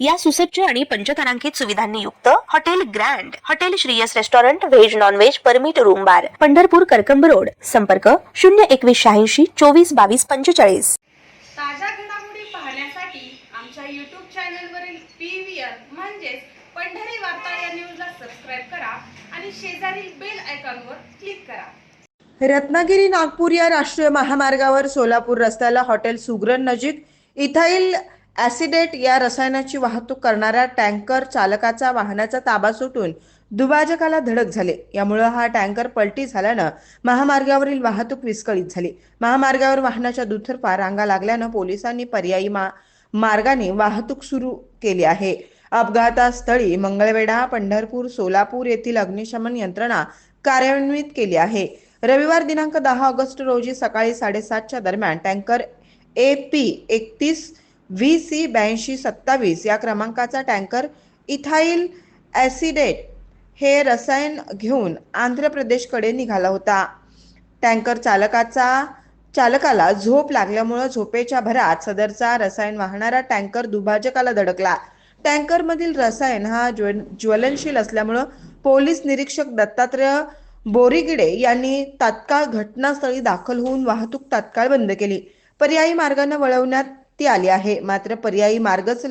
या सुसज्ज आणि पंचतारांकित सुविधांनी युक्त hotel grand hotel Shriyas restaurant veg non veg permit room bar Pandharpur Karkamb road. संपर्क शून्य एकवीस शहाऐंशी चोवीस बावीस पंचेचाळीस. ताज्या घडामोडी पाहण्यासाठी आमच्या यूट्यूब चॅनलवरील पी व्ही आर म्हणजेच पंढरी वार्ता या न्यूजला सबस्क्राईब करा आणि शेजारील बेल आयकॉनवर क्लिक करा. रत्नागिरी नागपूर या राष्ट्रीय महामार्गावर सोलापूर रस्त्याला हॉटेल सुग्रण नजीक. इथाईल ॲसिडेट या रसायनाची वाहतूक करणाऱ्या टँकर चालकाचा वाहनाचा ताबा सुटून दुभाजकाला धडक झाले. यामुळं हा टँकर पलटी झाल्यानं महामार्गावरील वाहतूक विस्कळीत झाली. महामार्गावर वाहनाच्या दुतर्फा रांगा लागल्यानं पोलिसांनी पर्यायी मा मार्गाने वाहतूक सुरू केली आहे. अपघातास्थळी मंगळवेढा पंढरपूर सोलापूर येथील अग्निशमन यंत्रणा कार्यान्वित केली आहे. रविवार दिनांक दहा ऑगस्ट रोजी सकाळी साडेसातच्या दरम्यान टँकर ए पी एकतीस व्ही सी ब्याऐंशी सत्तावीस या क्रमांकाचा टँकर इथाईल ॲसिडेट हे रसायन घेऊन आंध्र प्रदेशकडे निघाला होता. टँकर चालकाचा चालकाला झोप लागल्यामुळं झोपेच्या भरात सदरचा रसायन वाहणारा टँकर दुभाजकाला धडकला. टँकरमधील रसायन हा ज्व ज्वलनशील असल्यामुळं पोलीस निरीक्षक दत्तात्रय बोरीगिडे यांनी तात्काळ घटनास्थळी दाखल होऊन वाहतूक तात्काळ बंद केली. पर्यायी मार्गाने वळवण्यात ती आली आहे. मात्र पर्यायी मार्गच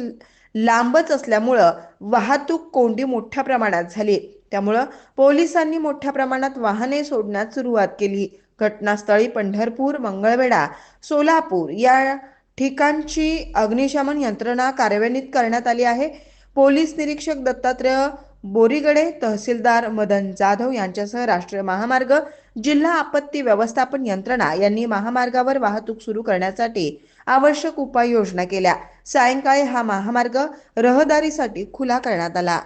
लांबच असल्यामुळं वाहतूक कोंडी मोठ्या प्रमाणात झाली. त्यामुळं पोलिसांनी मोठ्या प्रमाणात वाहने सोडण्यास सुरुवात केली. घटनास्थळी पंढरपूर मंगळवेढा सोलापूर या ठिकाणची अग्निशमन यंत्रणा कार्यान्वित करण्यात आली आहे. पोलीस निरीक्षक दत्तात्रय बोरीगडे तहसीलदार मदन जाधव यांच्यासह राष्ट्रीय महामार्ग जिल्हा आपत्ती व्यवस्थापन यंत्रणा यांनी महामार्गावर वाहतूक सुरू करण्यासाठी आवश्यक उपाययोजना केल्या. सायंकाळी हा महामार्ग रहदारीसाठी खुला करण्यात आला.